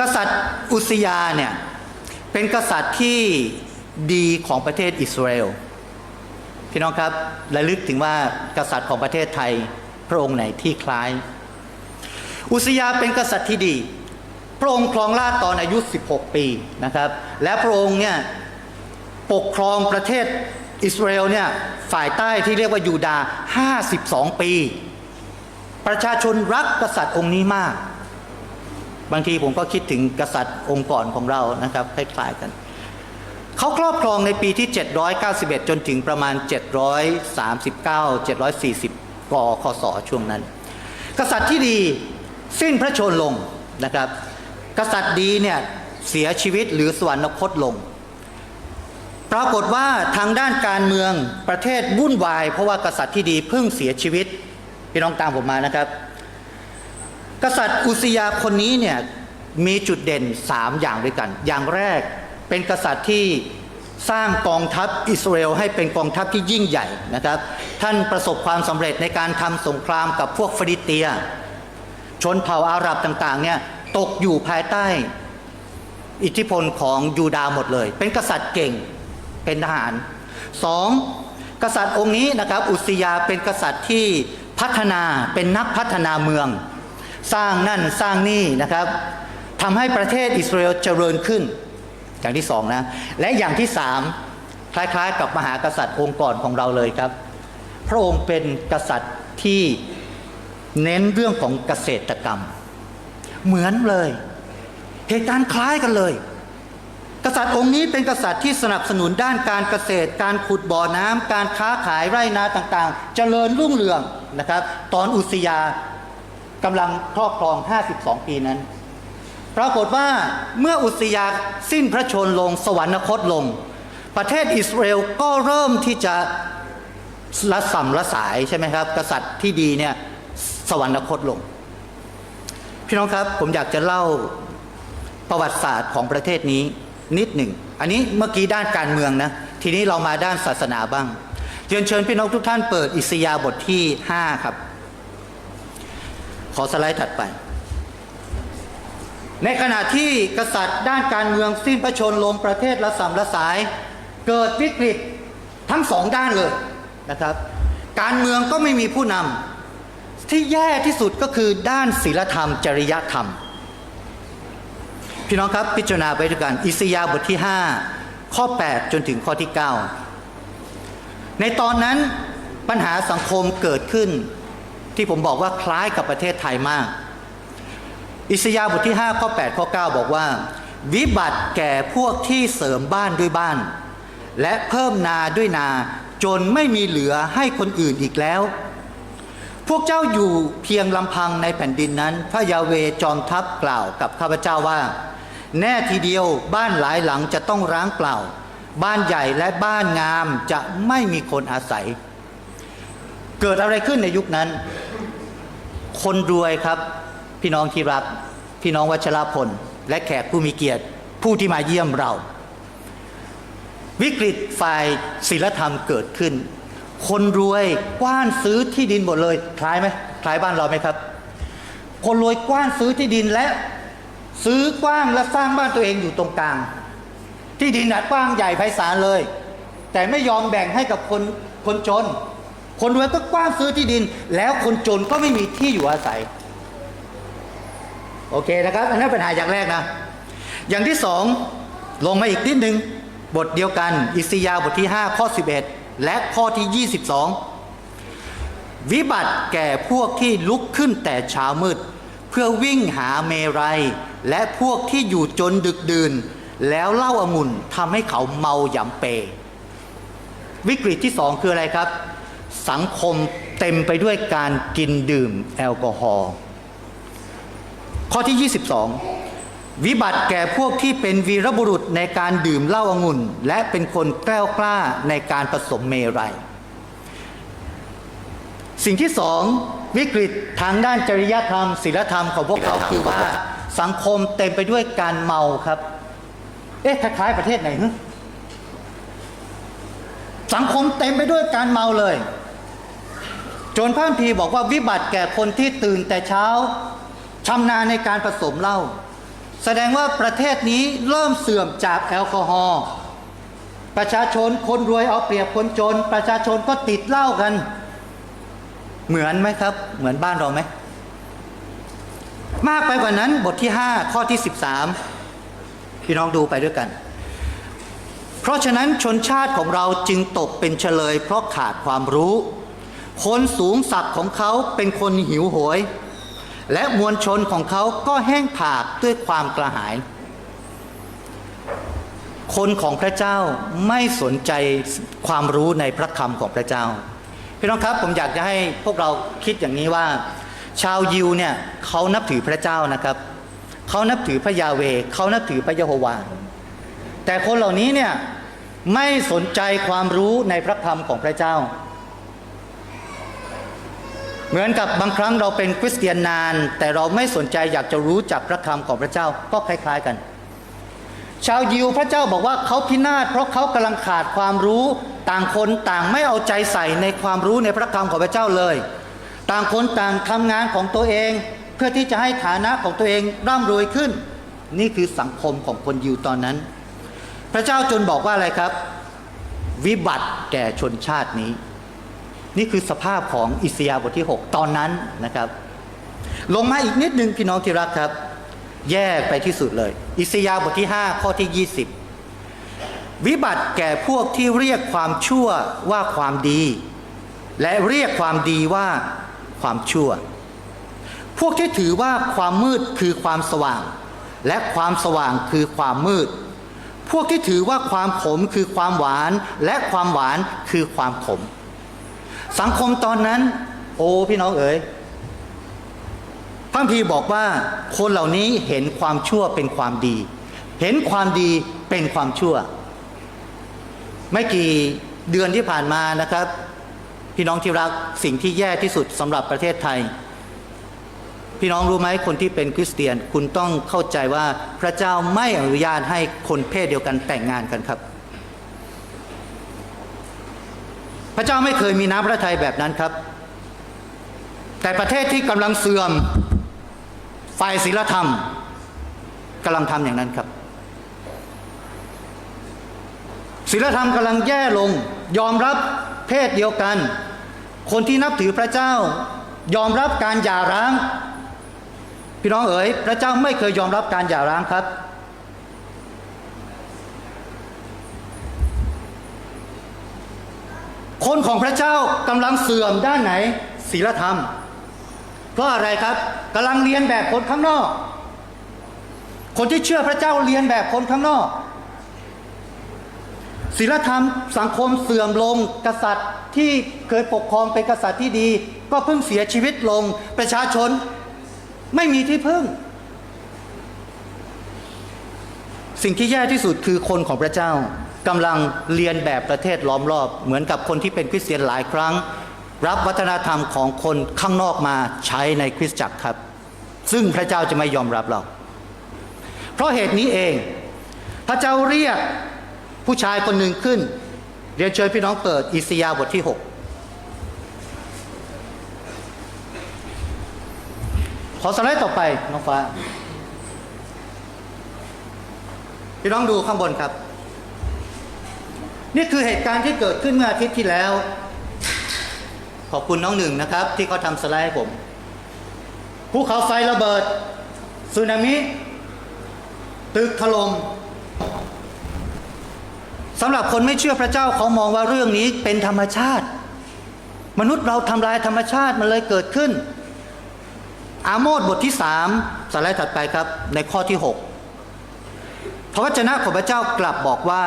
กษัตริย์อุสยาเนี่ยเป็นกษัตริย์ที่ดีของประเทศอิสราเอลพี่น้องครับระลึกถึงว่ากษัตริย์ของประเทศไทยพระองค์ไหนที่คล้าย อุสยาเป็นกษัตริย์ที่ดี พระองค์ครองราชตอนอายุ 16 ปีนะครับ และพระองค์เนี่ยปกครองประเทศอิสราเอลเนี่ยฝ่ายใต้ที่เรียกว่ายูดาห์52 ปี ประชาชนรักกษัตริย์องค์นี้มาก บางทีผมก็คิดถึงกษัตริย์องค์ก่อนของเรานะครับคล้ายๆกัน เขาครอบครองในปีที่ 791 จนถึงประมาณ 739 740 กคศช่วงนั้น กษัตริย์ที่ดีสิ้นพระชนลงนะครับ กษัตริย์ดีเนี่ยเสียชีวิตหรือสวรรคตลง ปรากฏว่าทางด้านการเมืองประเทศวุ่นวาย เพราะว่ากษัตริย์ที่ดีเพิ่งเสียชีวิตพี่น้องตามผมมานะครับ กษัตริย์อุสยาคนนี้เนี่ยมีจุดเด่น 3 อย่างด้วยกัน อย่างแรกเป็นกษัตริย์ที่สร้างกองทัพอิสราเอลให้เป็นกองทัพที่ยิ่งใหญ่นะครับ ท่านประสบความสำเร็จในการทำสงครามกับพวกฟิลิเตีย ชนเผ่าอาหรับต่างๆเนี่ยตกอยู่ภายใต้ อิทธิพลของยูดาห์หมดเลย เป็นกษัตริย์เก่งเป็นทหารสองกษัตริย์องค์นี้นะครับอุสยาเป็นกษัตริย์ที่พัฒนาเป็นนักพัฒนาเมือง สร้างนั่นสร้างนี่นะครับทำให้ประเทศอิสราเอลเจริญขึ้น อย่างที่สองนะ และอย่างที่สามคล้ายๆ กับมหากษัตริย์องค์ก่อนของเราเลยครับ พระองค์เป็นกษัตริย์ที่เน้นเรื่องของเกษตรกรรม เหมือนเลย เหตุการณ์คล้ายกันเลย กษัตริย์องค์นี้เป็นกษัตริย์ที่สนับสนุนด้านการเกษตร การขุดบ่อน้ำการค้าขายไร่นาต่างๆ เจริญรุ่งเรืองนะครับ ตอนอุสยา กำลังครอบครอง 52 ปีนั้น ปรากฏว่าเมื่ออุสยาสิ้นพระชนลงสวรรคตลง ประเทศอิสราเอลก็เริ่มที่จะละสัมละสายใช่ไหมครับ กษัตริย์ที่ดีเนี่ยสวรรคตลง พี่น้องครับผมอยากจะเล่าประวัติศาสตร์ของประเทศนี้นิดหนึ่ง อันนี้เมื่อกี้ด้านการเมืองนะ ทีนี้เรามาด้านศาสนาบ้างเรียนเชิญพี่น้องทุกท่านเปิดอิสยาบทที่ 5 ครับ ขอสไลด์ถัดไป ในขณะที่กษัตริย์ด้านการเมืองสิ้นพระชนม์ลงประเทศละสัมละสาย เกิดวิกฤตทั้งสองด้านเลยนะครับ การเมืองก็ไม่มีผู้นำที่แย่ที่สุดก็คือด้านศีลธรรม จริยธรรม พี่น้องครับพิจารณาไปด้วยกันอิสยาบทที่ 5 ข้อ 8 จนถึงข้อที่ 9 ในตอนนั้นปัญหาสังคมเกิดขึ้น ที่ผมบอกว่าคล้ายกับประเทศไทยมาก อิสยาห์บทที่ 5 ข้อ 8 ข้อ 9 บอกว่า วิบัติแก่พวกที่เสริมบ้านด้วยบ้าน และเพิ่มนาด้วยนาจนไม่มีเหลือให้คนอื่นอีกแล้ว พวกเจ้าอยู่เพียงลำพังในแผ่นดินนั้น พระยาเวจอมทัพกล่าวกับข้าพเจ้าว่า แน่ทีเดียวบ้านหลายหลังจะต้องร้างเปล่า บ้านใหญ่และบ้านงามจะไม่มีคนอาศัย เกิดอะไรขึ้นในยุคนั้น คนรวยครับ พี่น้องที่รักพี่น้องวัชรพล และแขกผู้มีเกียรติ ผู้ที่มาเยี่ยมเรา วิกฤตฝ่ายศีลธรรมเกิดขึ้น คนรวยกว้านซื้อที่ดินหมดเลยคล้ายไหมคล้ายบ้านเราไหมครับ คนรวยกว้านซื้อที่ดินและซื้อกว้างและสร้างบ้านตัวเองอยู่ตรงกลาง ที่ดินนะกว้างใหญ่ไพศาลเลย แต่ไม่ยอมแบ่งให้กับคนคนจน คนรวยก็กว้านซื้อที่ดิน แล้วคนจนก็ไม่มีที่อยู่อาศัย โอเคนะครับ อันนั้นปัญหาอย่างแรกนะ อย่างที่สองลงมาอีกนิดหนึ่งบทเดียวกัน อิสยาบทที่ 5 ข้อ 11 และข้อที่ 22 วิบัติแก่พวกที่ลุกขึ้นแต่เช้ามืด เพื่อวิ่งหาเมรัย และพวกที่อยู่จนดึกดื่น แล้วเล่าองุ่นทำให้เขาเมาหยำเป วิกฤตที่สองคืออะไรครับ สังคมเต็มไปด้วยการกินดื่มแอลกอฮอล์ข้อที่ 22 วิบัติแก่พวกที่เป็นวีรบุรุษในการดื่มเหล้าองุ่น และเป็นคนแกล้วกล้าในการผสมเมรัย สิ่งที่สองวิกฤตทางด้านจริยธรรมศีลธรรมของพวกเขาคือว่าสังคมเต็มไปด้วยการเมาครับ เอ๊ะคล้ายๆประเทศไหนฮสังคมเต็มไปด้วยการเมาเลย จนพระคัมภีร์บอกว่าวิบัติแก่คนที่ตื่นแต่เช้าชำนาญในการผสมเหล้าแสดงว่าประเทศนี้เริ่มเสื่อมจากแอลกอฮอล์ประชาชนคนรวยเอาเปรียบคนจน ประชาชนก็ติดเหล้ากัน เหมือนไหมครับ เหมือนบ้านเราไหมมากไปกว่านั้นบทที่ 5 ข้อที่ 13 พี่น้องดูไปด้วยกัน เพราะฉะนั้นชนชาติของเราจึงตกเป็นเฉลย เพราะขาดความรู้ คนสูงศักดิ์ของเขาเป็นคนหิวโหย และมวลชนของเขาก็แห้งผากด้วยความกระหาย คนของพระเจ้าไม่สนใจความรู้ในพระคำของพระเจ้าพี่น้องครับผมอยากจะให้พวกเราคิดอย่างนี้ว่า ชาวยิวเนี่ยเขานับถือพระเจ้านะครับเขานับถือพระยาเวเขานับถือพระยะโฮวาแต่คนเหล่านี้เนี่ยไม่สนใจความรู้ในพระคำของพระเจ้า เหมือนกับบางครั้งเราเป็นคริสเตียนนาน แต่เราไม่สนใจอยากจะรู้จักพระคำของพระเจ้าก็คล้าย ๆกัน ชาวยิวพระเจ้าบอกว่าเขาพินาศเพราะเขากำลังขาดความรู้ต่างคนต่างไม่เอาใจใส่ในความรู้ในพระคำของพระเจ้าเลย ต่างคนต่างทำงานของตัวเอง เพื่อที่จะให้ฐานะของตัวเองร่ำรวยขึ้น นี่คือสังคมของคนยิวตอนนั้น พระเจ้าจนบอกว่าอะไรครับ วิบัติแก่ชนชาตินี้ นี่คือสภาพของอิสยาห์บทที่ 6 ตอนนั้นนะครับ ลงมาอีกนิดนึงพี่น้องที่รักครับ แยกไปที่สุดเลย อิสยาห์บทที่ 5 ข้อที่ 20 วิบัติแก่พวกที่เรียกความชั่วว่าความดี และเรียกความดีว่าความชั่ว พวกที่ถือว่าความมืดคือความสว่าง และความสว่างคือความมืด พวกที่ถือว่าความขมคือความหวาน และความหวานคือความขม สังคมตอนนั้น โอ้พี่น้องเอ๋ยพระคัมภีร์บอกว่าคนเหล่านี้เห็นความชั่วเป็นความดี เห็นความดีเป็นความชั่ว ไม่กี่เดือนที่ผ่านมานะครับ พี่น้องที่รักสิ่งที่แย่ที่สุดสำหรับประเทศไทย พี่น้องรู้ไหมคนที่เป็นคริสเตียน คุณต้องเข้าใจว่าพระเจ้าไม่อนุญาตให้คนเพศเดียวกันแต่งงานกันครับ พระเจ้าไม่เคยมีน้ำพระทัยแบบนั้นครับ แต่ประเทศที่กำลังเสื่อมฝ่ายศีลธรรมกำลังทำอย่างนั้นครับศีลธรรมกำลังแย่ลง ยอมรับเพศเดียวกัน คนที่นับถือพระเจ้า ยอมรับการหย่าร้าง พี่น้องเอ๋ยพระเจ้าไม่เคยยอมรับการหย่าร้างครับ คนของพระเจ้ากำลังเสื่อมด้านไหนศีลธรรม เพราะอะไรครับกำลังเรียนแบบคนข้างนอก คนที่เชื่อพระเจ้าเรียนแบบคนข้างนอกศีลธรรมสังคมเสื่อมลงกษัตริย์ที่เคยปกครองเป็นกษัตริย์ที่ดี ก็เพิ่งเสียชีวิตลงประชาชนไม่มีที่พึ่ง สิ่งที่แย่ที่สุดคือคนของพระเจ้า กำลังเรียนแบบประเทศล้อมรอบ เหมือนกับคนที่เป็นคริสเตียนหลายครั้ง รับวัฒนธรรมของคนข้างนอกมาใช้ในคริสตจักรครับ ซึ่งพระเจ้าจะไม่ยอมรับเรา เพราะเหตุนี้เอง พระเจ้าเรียกผู้ชายคนหนึ่งขึ้น เรียนเชิญพี่น้องเปิดอิสยาบทที่ 6 ขอสไลด์ต่อไปน้องฟ้า พี่น้องดูข้างบนครับ นี่คือเหตุการณ์ที่เกิดขึ้นเมื่ออาทิตย์ที่แล้ว ขอบคุณน้องหนึ่งนะครับ ที่เขาทำสไลด์ให้ผมภูเขาไฟระเบิดสึนามิ ตึกถลม่มสำหรับคนไม่เชื่อพระเจ้าเขามองว่าเรื่องนี้เป็นธรรมชาติ มนุษย์เราทำลายธรรมชาติมันเลยเกิดขึ้น อาโมดบทที่สามสไลด์ถัดไปครับ ในข้อที่6 พระวจนะของพระเจ้ากลับบอกว่า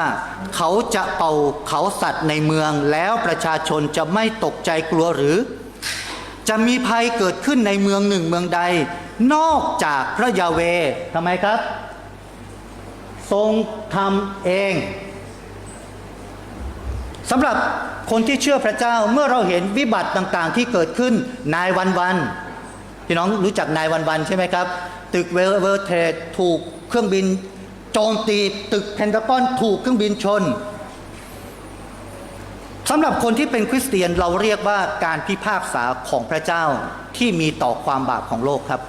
เขาจะเป่าเขาสัตว์ในเมืองแล้วประชาชนจะไม่ตกใจกลัวหรือ จะมีภัยเกิดขึ้นในเมืองหนึ่งเมืองใด นอกจากพระยาเวทำไมครับ ทรงทำเองสำหรับคนที่เชื่อพระเจ้าเมื่อเราเห็นวิบัติต่างๆ ที่เกิดขึ้นนายวันวันพี่น้องรู้จักนายวันวันใช่ไหมครับ ตึกเวลเวอร์เทรดถูกเครื่องบิน โจมตีตึกเพนทากอนถูกเครื่องบินชนสำหรับคนที่เป็นคริสเตียนเราเรียกว่าการพิพากษาของพระเจ้าที่มีต่อความบาปของโลกครับ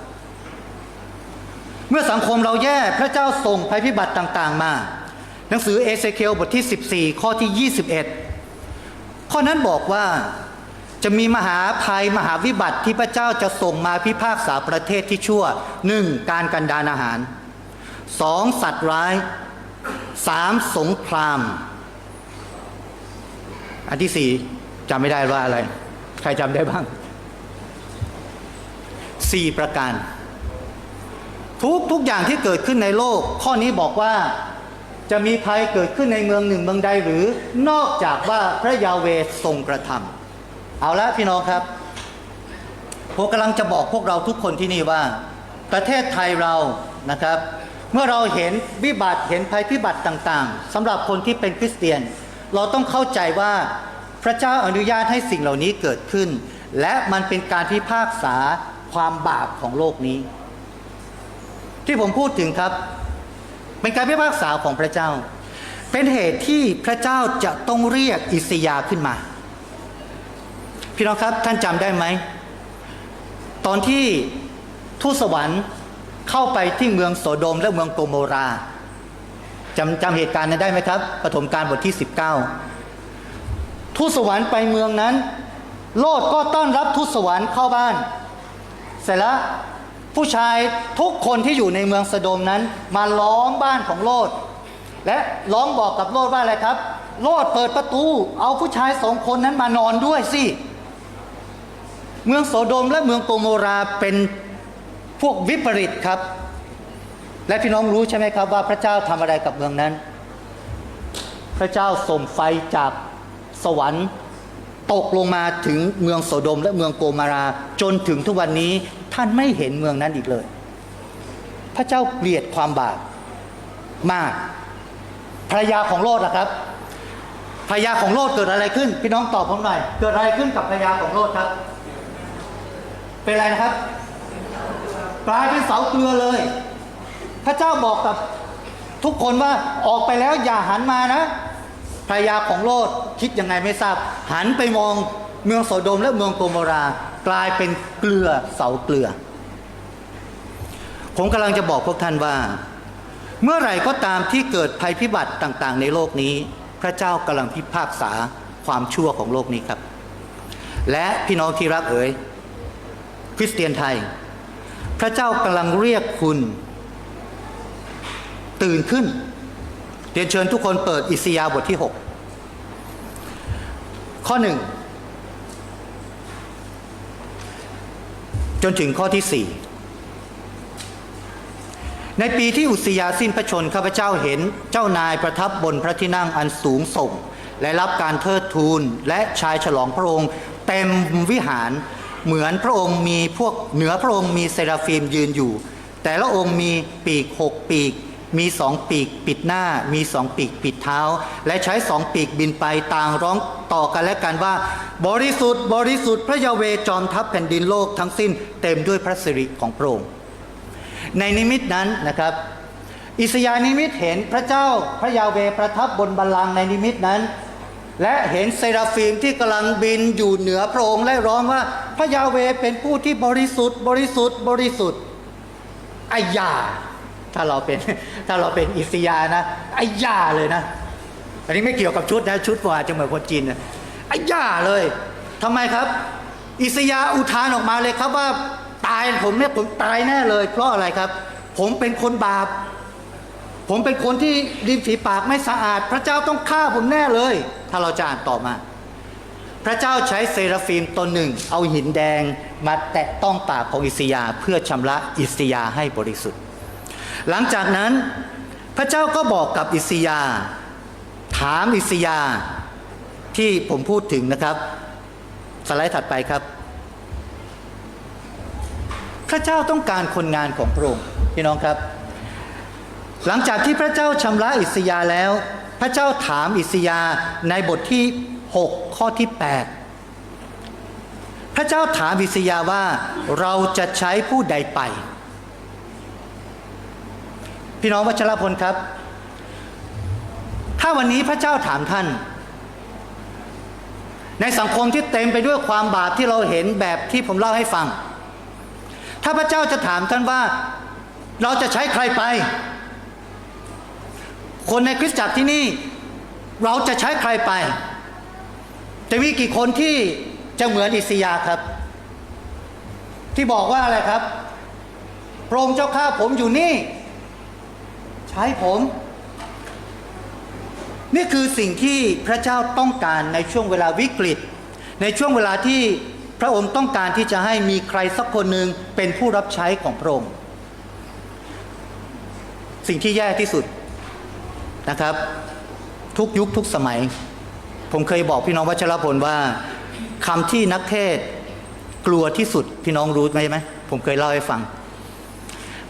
เมื่อสังคมเราแย่พระเจ้าส่งภัยพิบัติต่างๆ มา หนังสือเอเซเคียลบทที่ 14 ข้อที่ 21 ข้อนั้นบอกว่าจะมีมหาภัยมหาวิบัติที่พระเจ้าจะส่งมาพิพากษาประเทศที่ชั่วหนึ่งการกันดานอาหาร สองสัตว์ร้ายสามสงคราม อันที่สี่จำไม่ได้ว่าอะไร ใครจำได้บ้างสี่ประการ ทุกทุกอย่างที่เกิดขึ้นในโลก ข้อนี้บอกว่าจะมีภัยเกิดขึ้นในเมืองหนึ่งเมืองใดหรือนอกจากว่าพระยาเวทรงกระทำเอาละพี่น้องครับผมกำลังจะบอกพวกเราทุกคนที่นี่ว่า ประเทศไทยเรานะครับ เมื่อเราเห็นวิบัติเห็นภัยพิบัติต่างๆสำหรับคนที่เป็นคริสเตียน เราต้องเข้าใจว่าพระเจ้าอนุญาตให้สิ่งเหล่านี้เกิดขึ้น และมันเป็นการพิพากษาความบาปของโลกนี้ ที่ผมพูดถึงครับ เป็นการพิพากษาของพระเจ้า เป็นเหตุที่พระเจ้าจะต้องเรียกอิสยาขึ้นมา พี่น้องครับท่านจำได้ไหม ตอนที่ทูตสวรรค์ เข้าไปที่เมืองโสโดมและเมืองโกโมราจำจำเหตุการณ์นั้นได้ไหมครับปฐมกาลบทที่ 19 ทูตสวรรค์ไปเมืองนั้น โลดก็ต้อนรับทูตสวรรค์เข้าบ้าน เสร็จแล้วผู้ชายทุกคนที่อยู่ในเมืองสโดมนั้น มาล้อมบ้านของโลด และร้องบอกกับโลดว่าอะไรครับ โลดเปิดประตู เอาผู้ชายสองคนนั้นมานอนด้วยสิ เมืองโสโดมและเมืองโกโมราเป็น พวกวิปริตครับ และพี่น้องรู้ใช่ไหมครับว่าพระเจ้าทำอะไรกับเมืองนั้น พระเจ้าส่งไฟจากสวรรค์ตกลงมาถึงเมืองโสโดมและเมืองโกมาราจนถึงทุกวันนี้ท่านไม่เห็นเมืองนั้นอีกเลย พระเจ้าเกลียดความบาปมากภรรยาของโลดล่ะครับภรรยาของโลดเกิดอะไรขึ้น พี่น้องตอบผมหน่อย เกิดอะไรขึ้นกับภรรยาของโลดครับ เป็นอะไรนะครับ กลายเป็นเสาเกลือเลย พระเจ้าบอกกับทุกคนว่าออกไปแล้วอย่าหันมานะภรรยาของโลดคิดยังไงไม่ทราบ หันไปมองเมืองโสโดมและเมืองโกโมรา กลายเป็นเกลือเสาเกลือ ผมกำลังจะบอกพวกท่านว่า เมื่อไหร่ก็ตามที่เกิดภัยพิบัติต่างๆ ในโลกนี้ พระเจ้ากำลังพิพากษาความชั่วของโลกนี้ครับ และพี่น้องที่รักเอ๋ยคริสเตียนไทย พระเจ้ากำลังเรียกคุณ ตื่นขึ้น เรียนเชิญทุกคนเปิดอิสยาห์บทที่ 6 ข้อหนึ่งจนถึงข้อที่4ในปีที่อุสยาสิ้นพระชนข้าพเจ้าเห็นเจ้านายประทับบนพระที่นั่งอันสูงส่ง และรับการเทิดทูนและชายฉลองพระองค์เต็มวิหาร เหมือนพระองค์มีพวกเหนือพระองค์มีเซราฟิมยืนอยู่ แต่ละองค์มีปีกหกปีก มีสองปีกปิดหน้า มีสองปีกปิดเท้า และใช้สองปีกบินไปต่างร้องต่อกันและกันว่า บริสุทธิ์ บริสุทธิ์พระยาเวจอมทัพแผ่นดินโลกทั้งสิ้นเต็มด้วยพระสิริของพระองค์ในนิมิตนั้นนะครับ อิสยาห์นิมิตเห็นพระเจ้าพระยาเวประทับบนบัลลังก์ในนิมิตนั้น และเห็นเซราฟิมที่กำลังบินอยู่เหนือพระองค์และร้องว่าพระยาเวเป็นผู้ที่บริสุทธิ์ บริสุทธิ์ บริสุทธิ์อายา ถ้าเราเป็นถ้าเราเป็นอิสยานะอายาเลยนะ อันนี้ไม่เกี่ยวกับชุดนะชุดว่าจะเหมือนคนจีนนะอายาเลยทำไมครับ อิสยาอุทานออกมาเลยครับว่าตายผมเนี่ยผมตายแน่เลย เพราะอะไรครับ ผมเป็นคนบาป ผมเป็นคนที่ริมฝีปากไม่สะอาด พระเจ้าต้องฆ่าผมแน่เลย ถ้าเราจะอ่านต่อมา พระเจ้าใช้เซราฟิมตนหนึ่ง เอาหินแดงมาแตะต้องปากของอิสยาเพื่อชำระอิสยาให้บริสุทธิ์ หลังจากนั้นพระเจ้าก็บอกกับอิสยา ถามอิสยาที่ผมพูดถึงนะครับ สไลด์ถัดไปครับ พระเจ้าต้องการคนงานของพระองค์พี่น้องครับ หลังจากที่พระเจ้าชำระอิสยาแล้ว พระเจ้าถามอิสยาในบทที่ 6 ข้อที่ 8 พระเจ้าถามอิสยาว่าเราจะใช้ผู้ใดไป พี่น้องวัชรพลครับ ถ้าวันนี้พระเจ้าถามท่าน ในสังคมที่เต็มไปด้วยความบาปที่เราเห็นแบบที่ผมเล่าให้ฟัง ถ้าพระเจ้าจะถามท่านว่า เราจะใช้ใครไป คนในคริสตจักรที่นี่เราจะใช้ใครไป จะมีกี่คนที่จะเหมือนอิสยาครับ ที่บอกว่าอะไรครับพระองค์เจ้าข้าผมอยู่นี่ ใช้ผม นี่คือสิ่งที่พระเจ้าต้องการในช่วงเวลาวิกฤต ในช่วงเวลาที่พระองค์ต้องการที่จะให้มีใครสักคนหนึ่งเป็นผู้รับใช้ของพระองค์สิ่งที่แย่ที่สุด นะครับ ทุกยุคทุกสมัย ผมเคยบอกพี่น้องวัชรพลว่าคำที่นักเทศกลัวที่สุดพี่น้องรู้ไหมไหมผมเคยเล่าให้ฟัง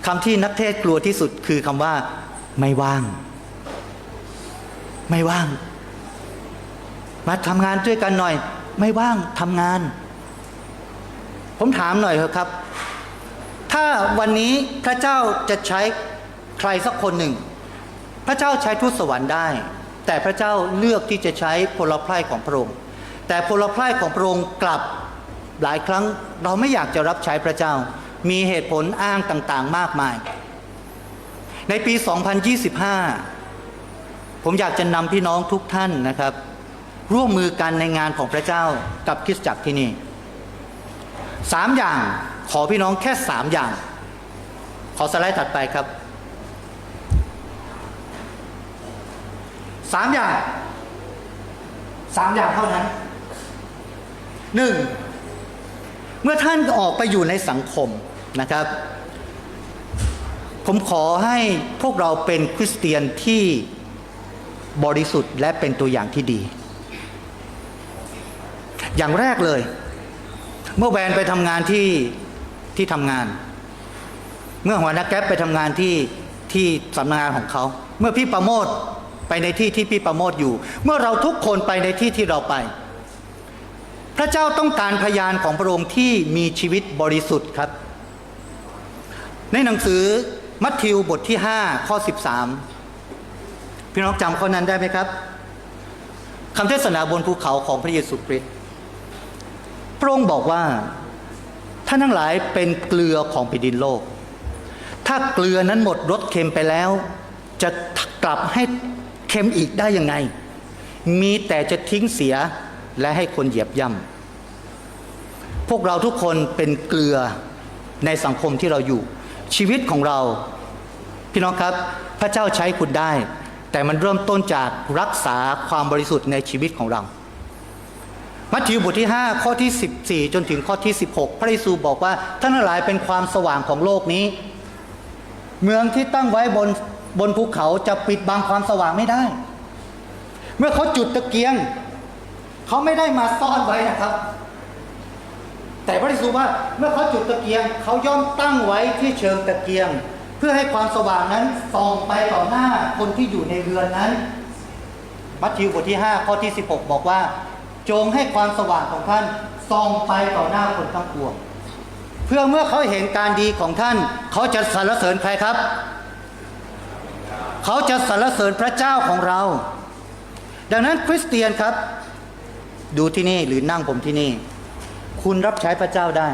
คำที่นักเทศกลัวที่สุดคือคำว่า ไม่ว่าง ไม่ว่าง มาทำงานด้วยกันหน่อย ไม่ว่างทำงาน ผมถามหน่อยเถอะครับ ถ้าวันนี้พระเจ้าจะใช้ใครสักคนหนึ่ง พระเจ้าใช้ทูตสวรรค์ได้ แต่พระเจ้าเลือกที่จะใช้พลไพร่ของพระองค์ แต่พลไพร่ของพระองค์กลับหลายครั้งเราไม่อยากจะรับใช้พระเจ้า มีเหตุผลอ้างต่างๆมากมาย ในปี 2025 ผมอยากจะนำพี่น้องทุกท่านนะครับ ร่วมมือกันในงานของพระเจ้ากับคริสตจักรที่นี่สามอย่างขอพี่น้องแค่สามอย่าง ขอสไลด์ถัดไปครับ สามอย่างสามอย่างเท่านั้นหนึ่งเมื่อท่านออกไปอยู่ในสังคมนะครับ ผมขอให้พวกเราเป็นคริสเตียนที่บริสุทธิ์และเป็นตัวอย่างที่ดี อย่างแรกเลย เมื่อแวนไปทำงานที่ที่ทำงาน เมื่อหัวหน้าแก๊ปไปทำงานที่ที่สำนักงานของเขา เมื่อพี่ประโมท ไปในที่ที่พี่ประโมทอยู่ เมื่อเราทุกคนไปในที่ที่เราไป พระเจ้าต้องการพยานของพระองค์ที่มีชีวิตบริสุทธิ์ครับ ในหนังสือมัทธิวบทที่ 5 ข้อ 13 พี่น้องจำข้อนั้นได้ไหมครับคำเทศนาบนภูเขาของพระเยซูคริสต์พระองค์บอกว่าท่านทั้งหลายเป็นเกลือของแผ่นดินโลก ถ้าเกลือนั้นหมดรสเค็มไปแล้ว จะกลับให้ เค็มอีกได้ยังไง มีแต่จะทิ้งเสียและให้คนเหยียบย่ำพวกเราทุกคนเป็นเกลือในสังคมที่เราอยู่ ชีวิตของเรา พี่น้องครับ พระเจ้าใช้คุณได้ แต่มันเริ่มต้นจากรักษาความบริสุทธิ์ในชีวิตของเรา มัทธิวบทที่ 5 ข้อที่ 14 จนถึงข้อที่ 16 พระเยซูบอกว่าท่านทั้งหลายเป็นความสว่างของโลกนี้ เมืองที่ตั้งไว้บน บนภูเขาจะปิดบังความสว่างไม่ได้ เมื่อเขาจุดตะเกียง เขาไม่ได้มาซ่อนไว้นะครับ แต่พระเยซูว่าเมื่อเขาจุดตะเกียง เขาย่อมตั้งไว้ที่เชิงตะเกียง เพื่อให้ความสว่างนั้นส่องไปต่อหน้าคนที่อยู่ในเรือนนั้น มัทธิวบทที่ 5 ข้อที่ 16 บอกว่า จงให้ความสว่างของท่านส่องไปต่อหน้าคนทั้งปวง เพื่อเมื่อเขาเห็นการดีของท่าน เขาจะสรรเสริญใครครับ เขาจะสรรเสริญพระเจ้าของเรา ดังนั้นคริสเตียนครับ ดูที่นี่หรือนั่งผมที่นี่ คุณรับใช้พระเจ้าได้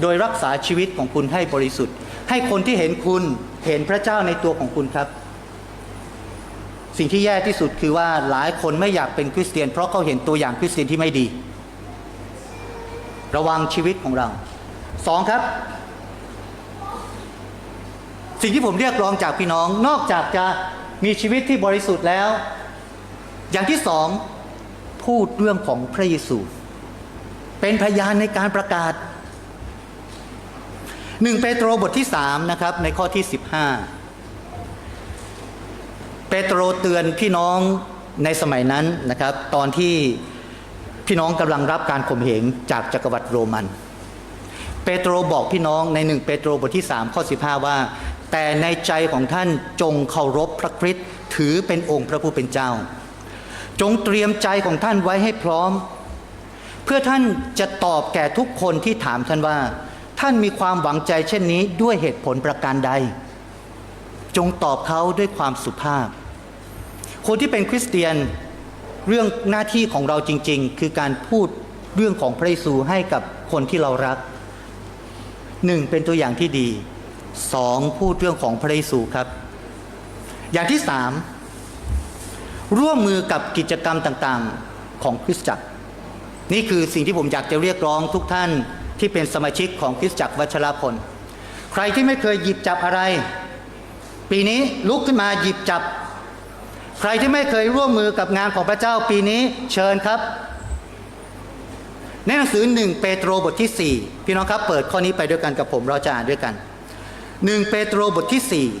โดยรักษาชีวิตของคุณให้บริสุทธิ์ ให้คนที่เห็นคุณเห็นพระเจ้าในตัวของคุณครับ สิ่งที่แย่ที่สุดคือว่าหลายคนไม่อยากเป็นคริสเตียน เพราะเขาเห็นตัวอย่างคริสเตียนที่ไม่ดี ระวังชีวิตของเราสองครับ สิ่งที่ผมเรียกร้องจากพี่น้อง นอกจากจะมีชีวิตที่บริสุทธิ์แล้ว อย่างที่สองพูดเรื่องของพระเยซู เป็นพยานในการประกาศหนึ่งเปโตรบทที่สามนะครับในข้อที่สิบห้าเปโตรเตือนพี่น้องในสมัยนั้นนะครับ ตอนที่พี่น้องกำลังรับการข่มเหงจากจักรวรรดิโรมัน เปโตรบอกพี่น้องในหนึ่งเปโตรบทที่3ข้อ15ว่า แต่ในใจของท่านจงเคารพพระคริสต์ถือเป็นองค์พระผู้เป็นเจ้า จงเตรียมใจของท่านไว้ให้พร้อม เพื่อท่านจะตอบแก่ทุกคนที่ถามท่านว่า ท่านมีความหวังใจเช่นนี้ด้วยเหตุผลประการใด จงตอบเขาด้วยความสุภาพ คนที่เป็นคริสเตียนเรื่องหน้าที่ของเราจริง ๆ คือการพูดเรื่องของพระเยซูให้กับคนที่เรารักหนึ่งเป็นตัวอย่างที่ดี สองพูดเรื่องของพระเยซูครับ อย่างที่สามร่วมมือกับกิจกรรมต่างๆของคริสตจักร นี่คือสิ่งที่ผมอยากจะเรียกร้องทุกท่านที่เป็นสมาชิกของคริสตจักรวัชรพล ใครที่ไม่เคยหยิบจับอะไร ปีนี้ลุกขึ้นมาหยิบจับ ใครที่ไม่เคยร่วมมือกับงานของพระเจ้าปีนี้เชิญครับในหนังสือหนึ่งเปโตรบทที่ 4 พี่น้องครับ เปิดข้อนี้ไปด้วยกันกับผมเราจะอ่านด้วยกัน หนึ่งเปโตรบทที่ 4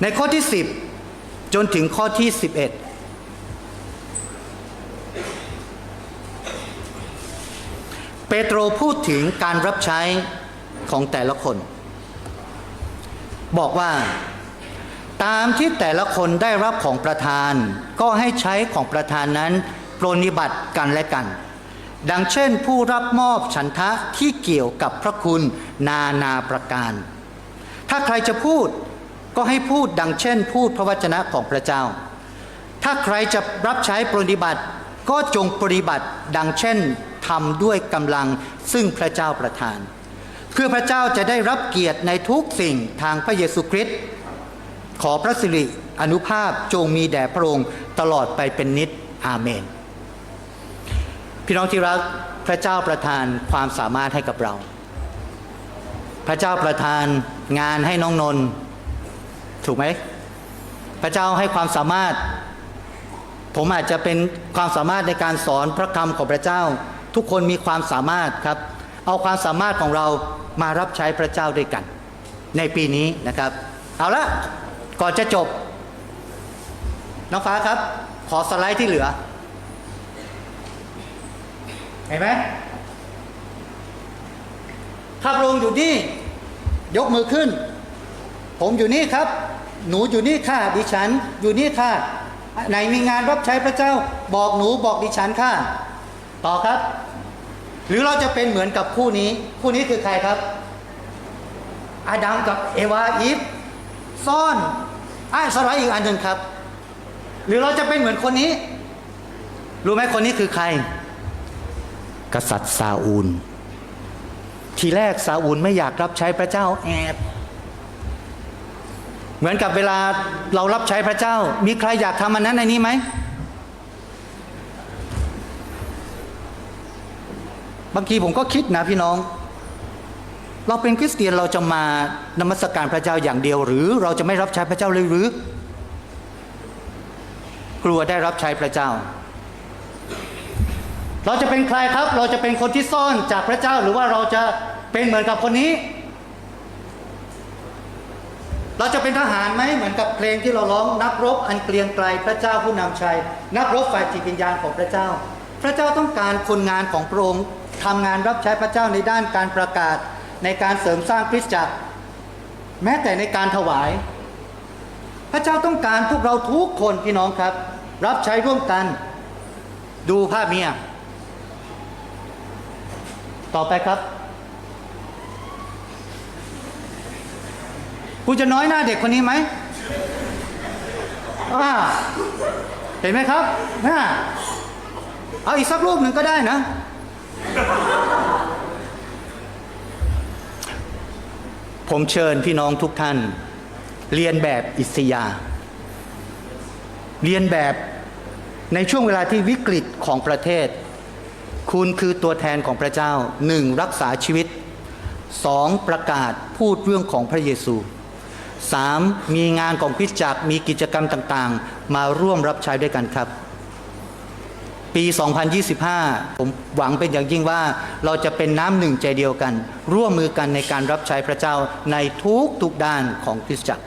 ในข้อที่ 10 จนถึงข้อที่ 11เปโตรพูดถึงการรับใช้ของแต่ละคน บอกว่า ตามที่แต่ละคนได้รับของประธาน ก็ให้ใช้ของประธานนั้นปรนนิบัติกันและกัน ดังเช่นผู้รับมอบฉันทะที่เกี่ยวกับพระคุณนานาประการ ถ้าใครจะพูดก็ให้พูดดังเช่น พูดพระวจนะของพระเจ้า ถ้าใครจะรับใช้ปรนนิบัติ ก็จงปฏิบัติดังเช่นทำด้วยกำลังซึ่งพระเจ้าประทาน เพื่อพระเจ้าจะได้รับเกียรติในทุกสิ่งทางพระเยซูคริสต์ขอพระสิริอนุภาพจงมีแด่พระองค์ตลอดไปเป็นนิจอาเมน พี่น้องที่รักพระเจ้าประทานความสามารถให้กับเรา พระเจ้าประทานงานให้น้องนนท์ถูกไหมพระเจ้าให้ความสามารถ ผมอาจจะเป็นความสามารถในการสอนพระคำของพระเจ้า ทุกคนมีความสามารถครับ เอาความสามารถของเรามารับใช้พระเจ้าด้วยกัน ในปีนี้นะครับ เอาละก่อนจะจบ น้องฟ้าครับ ขอสไลด์ที่เหลือ ห็นไหมข้าพระองค์อยู่นี่ ยกมือขึ้น ผมอยู่นี่ครับ หนูอยู่นี่ค่ะดิฉัน อยู่นี่ค่ะ ไหนมีงานรับใช้พระเจ้า บอกหนูบอกดิฉันค่ะ ต่อครับ หรือเราจะเป็นเหมือนกับคู่นี้ คู่นี้คือใครครับ อาดัมกับเอวาอีฟซ่อนอ่าสไลด์อีกอันหนึ่งครับ หรือเราจะเป็นเหมือนคนนี้ รู้ไหมคนนี้คือใคร กษัตริย์ซาอูล ทีแรกซาอูลไม่อยากรับใช้พระเจ้าแอบเหมือนกับเวลาเรารับใช้พระเจ้า มีใครอยากทำอันนั้นในนี้ไหมบางทีผมก็คิดนะพี่น้อง เราเป็นคริสเตียนเราจะมานมัสการพระเจ้าอย่างเดียว หรือเราจะไม่รับใช้พระเจ้าเลยหรือ กลัวได้รับใช้พระเจ้า เราจะเป็นใครครับ เราจะเป็นคนที่ซ่อนจากพระเจ้าหรือว่าเราจะเป็นเหมือนกับคนนี้ เราจะเป็นทหารไหมเหมือนกับเพลงที่เราร้องนักรบอันเกรียงไกลพระเจ้าผู้นำชัย นักรบฝ่ายจิตวิญญาณของพระเจ้า พระเจ้าต้องการคนงานของพระองค์ทำงานรับใช้พระเจ้าในด้านการประกาศในการเสริมสร้างคริสตจักร แม้แต่ในการถวาย พระเจ้าต้องการพวกเราทุกคนพี่น้องครับ รับใช้ร่วมกัน ดูภาพเมีย ต่อไปครับคุณจะน้อยหน้าเด็กคนนี้ไหมอ่าเห็นไหมครับน่าเอาอีกสักรูปหนึ่งก็ได้นะ ผมเชิญพี่น้องทุกท่าน เรียนแบบอิสยา เรียนแบบในช่วงเวลาที่วิกฤตของประเทศ คุณคือตัวแทนของพระเจ้าหนึ่งรักษาชีวิตสองประกาศพูดเรื่องของพระเยซูสามมีงานของคริจักมีกิจกรรมต่างๆ มาร่วมรับใช้ด้วยกันครับ ปี 2025 ผมหวังเป็นอย่างยิ่งว่าเราจะเป็นน้ำหนึ่งใจเดียวกัน ร่วมมือกันในการรับใช้พระเจ้าในทุกทุกด้านของคริสตจักร